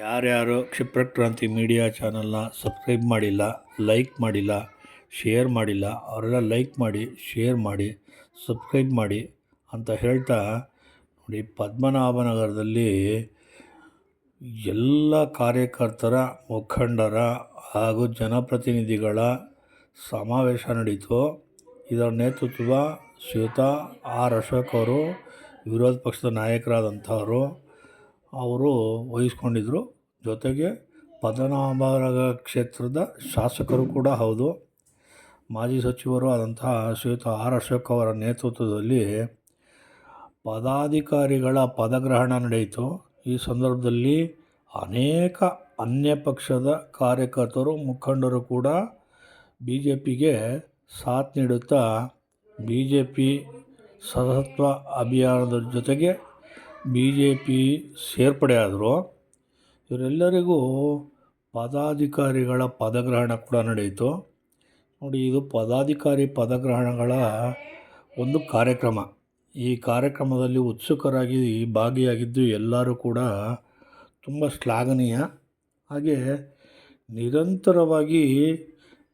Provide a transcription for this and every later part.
ಯಾರ್ಯಾರು ಕ್ಷಿಪ್ರಕ್ರಾಂತಿ ಮೀಡಿಯಾ ಚಾನಲ್ನ ಸಬ್ಸ್ಕ್ರೈಬ್ ಮಾಡಿಲ್ಲ, ಲೈಕ್ ಮಾಡಿಲ್ಲ, ಶೇರ್ ಮಾಡಿಲ್ಲ, ಅವರೆಲ್ಲ ಲೈಕ್ ಮಾಡಿ, ಶೇರ್ ಮಾಡಿ, ಸಬ್ಸ್ಕ್ರೈಬ್ ಮಾಡಿ ಅಂತ ಹೇಳ್ತಾ ನೋಡಿ ಪದ್ಮನಾಭನಗರದಲ್ಲಿ ಎಲ್ಲ ಕಾರ್ಯಕರ್ತರ, ಮುಖಂಡರ ಹಾಗೂ ಜನಪ್ರತಿನಿಧಿಗಳ ಸಮಾವೇಶ ನಡೀತು. ಇದರ ನೇತೃತ್ವ ಶ್ವೇತಾ ಆರ್ ಅಶೋಕ್ ಅವರು ವಿರೋಧ ಪಕ್ಷದ ನಾಯಕರಾದಂಥವರು. ಅವರು ವಹಿಸ್ಕೊಂಡಿದ್ದರು ಜೊತೆಗೆ ಪದ್ಮನಾಭನಗರ ಕ್ಷೇತ್ರದ ಶಾಸಕರು ಕೂಡ ಹೌದು. ಮಾಜಿ ಸಚಿವರು ಆದಂತಹ ಶ್ರೀಯುತ ಆರ್ ಅಶೋಕ್ ಅವರ ನೇತೃತ್ವದಲ್ಲಿ ಪದಾಧಿಕಾರಿಗಳ ಪದಗ್ರಹಣ ನಡೆಯಿತು. ಈ ಸಂದರ್ಭದಲ್ಲಿ ಅನೇಕ ಅನ್ಯ ಪಕ್ಷದ ಕಾರ್ಯಕರ್ತರು, ಮುಖಂಡರು ಕೂಡ ಬಿ ಜೆ ಪಿಗೆ ಸಾಥ್ ನೀಡುತ್ತಾ ಬಿ ಜೆ ಪಿ ಸದಸ್ಯತ್ವ ಅಭಿಯಾನದ ಜೊತೆಗೆ ಬಿ ಜೆ ಪಿ ಸೇರ್ಪಡೆ ಆದರು ಇವರೆಲ್ಲರಿಗೂ ಪದಾಧಿಕಾರಿಗಳ ಪದಗ್ರಹಣ ಕೂಡ ನಡೆಯಿತು. ನೋಡಿ, ಇದು ಪದಾಧಿಕಾರಿ ಪದಗ್ರಹಣಗಳ ಒಂದು ಕಾರ್ಯಕ್ರಮ. ಈ ಕಾರ್ಯಕ್ರಮದಲ್ಲಿ ಉತ್ಸುಕರಾಗಿ ಭಾಗಿಯಾಗಿದ್ದು ಎಲ್ಲರೂ ಕೂಡ ತುಂಬ ಶ್ಲಾಘನೀಯ. ಹಾಗೆ ನಿರಂತರವಾಗಿ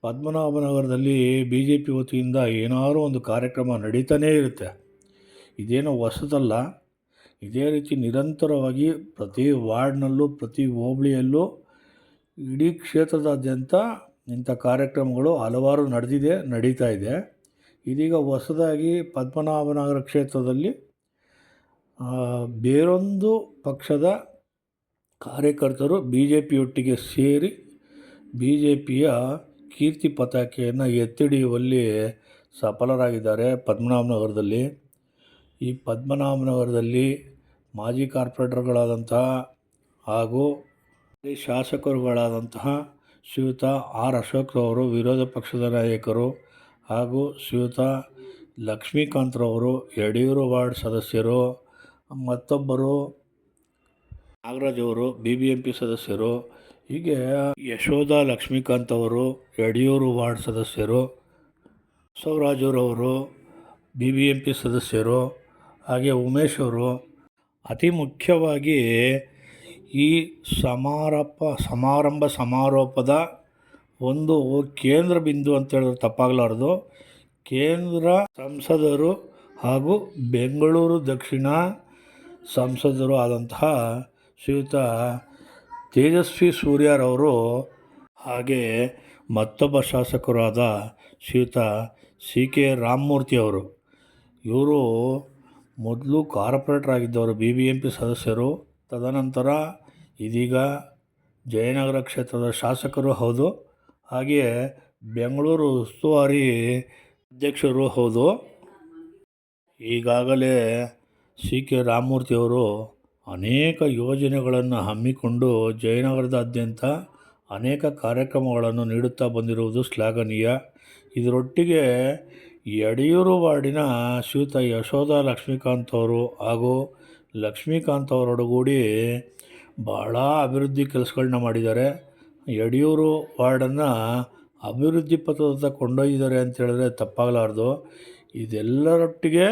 ಪದ್ಮನಾಭನಗರದಲ್ಲಿ ಬಿ ಜೆ ಪಿ ವತಿಯಿಂದ ಏನಾದರೂ ಒಂದು ಕಾರ್ಯಕ್ರಮ ನಡೀತಾನೇ ಇರುತ್ತೆ. ಇದೇನೋ ಹೊಸದಲ್ಲ. ಇದೇ ರೀತಿ ನಿರಂತರವಾಗಿ ಪ್ರತಿ ವಾರ್ಡ್ನಲ್ಲೂ, ಪ್ರತಿ ಹೋಬಳಿಯಲ್ಲೂ, ಇಡೀ ಕ್ಷೇತ್ರದಾದ್ಯಂತ ಇಂಥ ಕಾರ್ಯಕ್ರಮಗಳು ಹಲವಾರು ನಡೆದಿದೆ, ನಡೀತಾ ಇದೆ. ಇದೀಗ ಹೊಸದಾಗಿ ಪದ್ಮನಾಭನಗರ ಕ್ಷೇತ್ರದಲ್ಲಿ ಬೇರೊಂದು ಪಕ್ಷದ ಕಾರ್ಯಕರ್ತರು ಬಿ ಜೆ ಪಿಯೊಟ್ಟಿಗೆ ಸೇರಿ ಬಿ ಜೆ ಪಿಯ ಕೀರ್ತಿ ಪತಾಕೆಯನ್ನು ಎತ್ತಿಡಿಯುವಲ್ಲಿ ಸಫಲರಾಗಿದ್ದಾರೆ ಪದ್ಮನಾಭನಗರದಲ್ಲಿ. ಈ ಪದ್ಮನಾಭನಗರದಲ್ಲಿ ಮಾಜಿ ಕಾರ್ಪೊರೇಟರ್ಗಳಾದಂತಹ ಹಾಗೂ ಶಾಸಕರುಗಳಾದಂತಹ ಶ್ರೀಯುತ ಆರ್ ಅಶೋಕ್ರವರು, ವಿರೋಧ ಪಕ್ಷದ ನಾಯಕರು ಹಾಗೂ ಶ್ರೀಯುತ ಲಕ್ಷ್ಮೀಕಾಂತ್ರವರು, ಯಡಿಯೂರು ವಾರ್ಡ್ ಸದಸ್ಯರು, ಮತ್ತೊಬ್ಬರು ನಾಗರಾಜ್ ಅವರು ಬಿ ಬಿ ಎಂ ಪಿ ಸದಸ್ಯರು, ಹೀಗೆ ಯಶೋಧ ಲಕ್ಷ್ಮೀಕಾಂತ್ ಅವರು ಯಡಿಯೂರು ವಾರ್ಡ್ ಸದಸ್ಯರು, ಬಸವರಾಜರವರು ಬಿ ಬಿ ಎಂ ಪಿ ಸದಸ್ಯರು ಹಾಗೆ ಉಮೇಶ್ ಅವರು ಅತಿ ಮುಖ್ಯವಾಗಿ ಈ ಸಮಾರಪ, ಸಮಾರಂಭ ಸಮಾರೋಪದ ಒಂದು ಕೇಂದ್ರ ಬಿಂದು ಅಂತ ಹೇಳಿದ್ರೆ ತಪ್ಪಾಗಲಾರ್ದು. ಕೇಂದ್ರ ಸಂಸದರು ಹಾಗೂ ಬೆಂಗಳೂರು ದಕ್ಷಿಣ ಸಂಸದರು ಆದಂತಹ ಶ್ರೀಯುತ ತೇಜಸ್ವಿ ಸೂರ್ಯರವರು ಹಾಗೆ ಮತ್ತೊಬ್ಬ ಶಾಸಕರಾದ ಶ್ರೀಯುತ ಸಿ ಕೆ ರಾಮಮೂರ್ತಿ ಅವರು. ಇವರು ಮೊದಲು ಕಾರ್ಪೊರೇಟರ್ ಆಗಿದ್ದವರು ಬಿ ಬಿ ಎಂ ಪಿ ಸದಸ್ಯರು. ತದನಂತರ ಇದೀಗ ಜಯನಗರ ಕ್ಷೇತ್ರದ ಶಾಸಕರು ಹೌದು. ಹಾಗೆಯೇ ಬೆಂಗಳೂರು ಉಸ್ತುವಾರಿ ಅಧ್ಯಕ್ಷರು ಹೌದು. ಈಗಾಗಲೇ ಸಿ ಕೆ ರಾಮಮೂರ್ತಿಯವರು ಅನೇಕ ಯೋಜನೆಗಳನ್ನು ಹಮ್ಮಿಕೊಂಡು ಜಯನಗರದಾದ್ಯಂತ ಅನೇಕ ಕಾರ್ಯಕ್ರಮಗಳನ್ನು ನೀಡುತ್ತಾ ಬಂದಿರುವುದು ಶ್ಲಾಘನೀಯ. ಇದರೊಟ್ಟಿಗೆ ಯಡಿಯೂರು ವಾರ್ಡಿನ ಶ್ರೀಯುತ ಯಶೋಧ ಲಕ್ಷ್ಮೀಕಾಂತ್ ಅವರು ಹಾಗೂ ಲಕ್ಷ್ಮೀಕಾಂತ್ ಅವರೊಡಗೂಡಿ ಭಾಳ ಅಭಿವೃದ್ಧಿ ಕೆಲಸಗಳನ್ನ ಮಾಡಿದ್ದಾರೆ. ಯಡಿಯೂರು ವಾರ್ಡನ್ನು ಅಭಿವೃದ್ಧಿ ಪಥದತ್ತ ಕೊಂಡೊಯ್ದಿದ್ದಾರೆ ಅಂತ ಹೇಳಿದ್ರೆ ತಪ್ಪಾಗಲಾರ್ದು. ಇದೆಲ್ಲರೊಟ್ಟಿಗೆ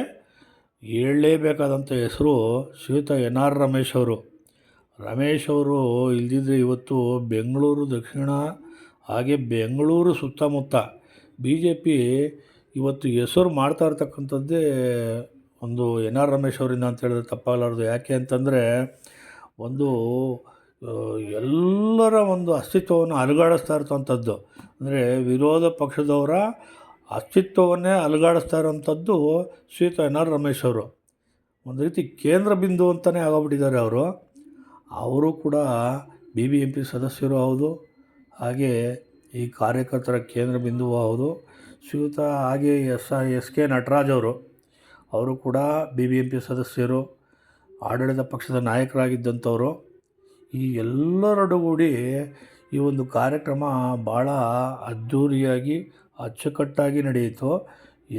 ಹೇಳಲೇಬೇಕಾದಂಥ ಹೆಸರು ಶ್ರೀಯುತ ಎನ್ ಆರ್ ರಮೇಶ್ ಅವರು. ರಮೇಶ್ ಅವರು ಇಲ್ದಿದ್ರೆ ಇವತ್ತು ಬೆಂಗಳೂರು ದಕ್ಷಿಣ ಹಾಗೆ ಬೆಂಗಳೂರು ಸುತ್ತಮುತ್ತ ಬಿ ಜೆ ಪಿ ಇವತ್ತು ಹೆಸರು ಮಾಡ್ತಾ ಇರ್ತಕ್ಕಂಥದ್ದೇ ಒಂದು ಎನ್ ಆರ್ ರಮೇಶ್ ಅವರಿಂದ ಅಂತ ಹೇಳಿದ್ರೆ ತಪ್ಪಾಗಲಾರ್ದು. ಯಾಕೆ ಅಂತಂದರೆ ಒಂದು ಎಲ್ಲರ ಒಂದು ಅಸ್ತಿತ್ವವನ್ನು ಅಲುಗಾಡಿಸ್ತಾ ಇರ್ತವಂಥದ್ದು ಅಂದರೆ ವಿರೋಧ ಪಕ್ಷದವರ ಅಸ್ತಿತ್ವವನ್ನೇ ಅಲುಗಾಡಿಸ್ತಾ ಇರೋವಂಥದ್ದು ಶ್ರೀತ ಎನ್ ಆರ್ ರಮೇಶ್ ಅವರು. ಒಂದು ರೀತಿ ಕೇಂದ್ರ ಬಿಂದು ಅಂತಲೇ ಆಗೋಗ್ಬಿಟ್ಟಿದ್ದಾರೆ ಅವರು. ಅವರು ಕೂಡ ಬಿ ಬಿ ಎಂ ಪಿ ಸದಸ್ಯರು ಹೌದು. ಹಾಗೆ ಈ ಕಾರ್ಯಕರ್ತರ ಕೇಂದ್ರ ಬಿಂದುವು ಹೌದು. ಶ್ರೀಯುತ ಹಾಗೆ ಎಸ್ ಎಸ್ ಕೆ ನಟರಾಜ್ ಅವರು ಅವರು ಕೂಡ ಬಿ ಬಿ ಎಂ ಪಿ ಸದಸ್ಯರು, ಆಡಳಿತ ಪಕ್ಷದ ನಾಯಕರಾಗಿದ್ದಂಥವರು. ಈ ಎಲ್ಲರೊಡಗೂಡಿ ಈ ಒಂದು ಕಾರ್ಯಕ್ರಮ ಭಾಳ ಅದ್ಧೂರಿಯಾಗಿ ಅಚ್ಚುಕಟ್ಟಾಗಿ ನಡೆಯಿತು.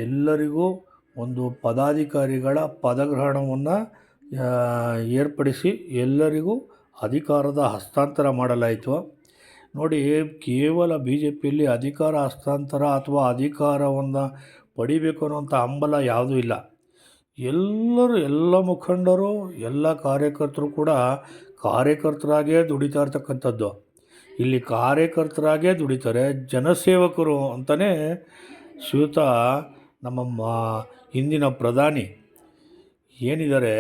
ಎಲ್ಲರಿಗೂ ಒಂದು ಪದಾಧಿಕಾರಿಗಳ ಪದಗ್ರಹಣವನ್ನು ಏರ್ಪಡಿಸಿ ಎಲ್ಲರಿಗೂ ಅಧಿಕಾರದ ಹಸ್ತಾಂತರ ಮಾಡಲಾಯಿತು. ನೋಡಿ, ಕೇವಲ ಬಿ ಜೆ ಪಿಯಲ್ಲಿ ಅಧಿಕಾರ ಹಸ್ತಾಂತರ ಅಥವಾ ಅಧಿಕಾರವನ್ನು ಪಡಿಬೇಕು ಅನ್ನೋಂಥ ಹಂಬಲ ಯಾವುದೂ ಇಲ್ಲ. ಎಲ್ಲರೂ, ಎಲ್ಲ ಮುಖಂಡರು, ಎಲ್ಲ ಕಾರ್ಯಕರ್ತರು ಕೂಡ ಕಾರ್ಯಕರ್ತರಾಗೇ ದುಡಿತಾ ಇರ್ತಕ್ಕಂಥದ್ದು. ಇಲ್ಲಿ ಕಾರ್ಯಕರ್ತರಾಗೇ ದುಡಿತಾರೆ ಜನಸೇವಕರು ಅಂತಲೇ ಶ್ರೀಯುತ ನಮ್ಮ ಹಿಂದಿನ ಪ್ರಧಾನಿ. ಏನಿದ್ದಾರೆ?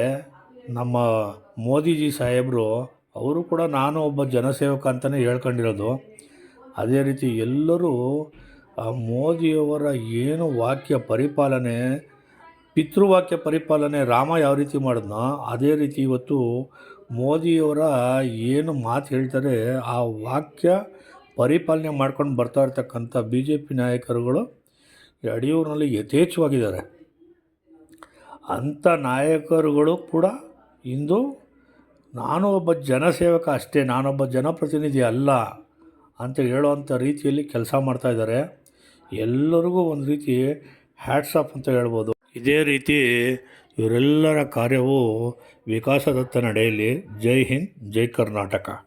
ನಮ್ಮ ಮೋದಿಜಿ ಸಾಹೇಬರು ಅವರು ಕೂಡ ನಾನು ಒಬ್ಬ ಜನಸೇವಕ ಅಂತಲೇ ಹೇಳ್ಕೊಂಡಿರೋದು. ಅದೇ ರೀತಿ ಎಲ್ಲರೂ, ಆ, ಮೋದಿಯವರ ಏನು ವಾಕ್ಯ ಪರಿಪಾಲನೆ, ಪಿತೃವಾಕ್ಯ ಪರಿಪಾಲನೆ ರಾಮ ಯಾವ ರೀತಿ ಮಾಡಿದ್ನೋ, ಅದೇ ರೀತಿ ಇವತ್ತು ಮೋದಿಯವರ ಏನು ಮಾತು ಹೇಳ್ತಾರೆ, ಆ ವಾಕ್ಯ ಪರಿಪಾಲನೆ ಮಾಡ್ಕೊಂಡು ಬರ್ತಾ ಇರ್ತಕ್ಕಂಥ ಬಿ ಜೆ ಪಿ ನಾಯಕರುಗಳು ಯಡಿಯೂರಿನಲ್ಲಿ ಯಥೇಚ್ಛವಾಗಿದ್ದಾರೆ. ಅಂಥ ನಾಯಕರುಗಳು ಕೂಡ ಇಂದು ನಾನು ಒಬ್ಬ ಜನಸೇವಕ ಅಷ್ಟೇ ನಾನೊಬ್ಬ ಜನಪ್ರತಿನಿಧಿ ಅಲ್ಲ ಅಂತ ಹೇಳುವಂಥ ರೀತಿಯಲ್ಲಿ ಕೆಲಸ ಮಾಡ್ತಾಯಿದ್ದಾರೆ ಎಲ್ಲರಿಗೂ ಒಂದು ರೀತಿ ಹ್ಯಾಟ್ಸ್ ಆಫ್ ಅಂತ ಹೇಳ್ಬೋದು. ಇದೇ ರೀತಿ ಇವರೆಲ್ಲರ ಕಾರ್ಯವು ವಿಕಾಸದತ್ತ ನಡೆಯಲಿ. ಜೈ ಹಿಂದ್, ಜೈ ಕರ್ನಾಟಕ.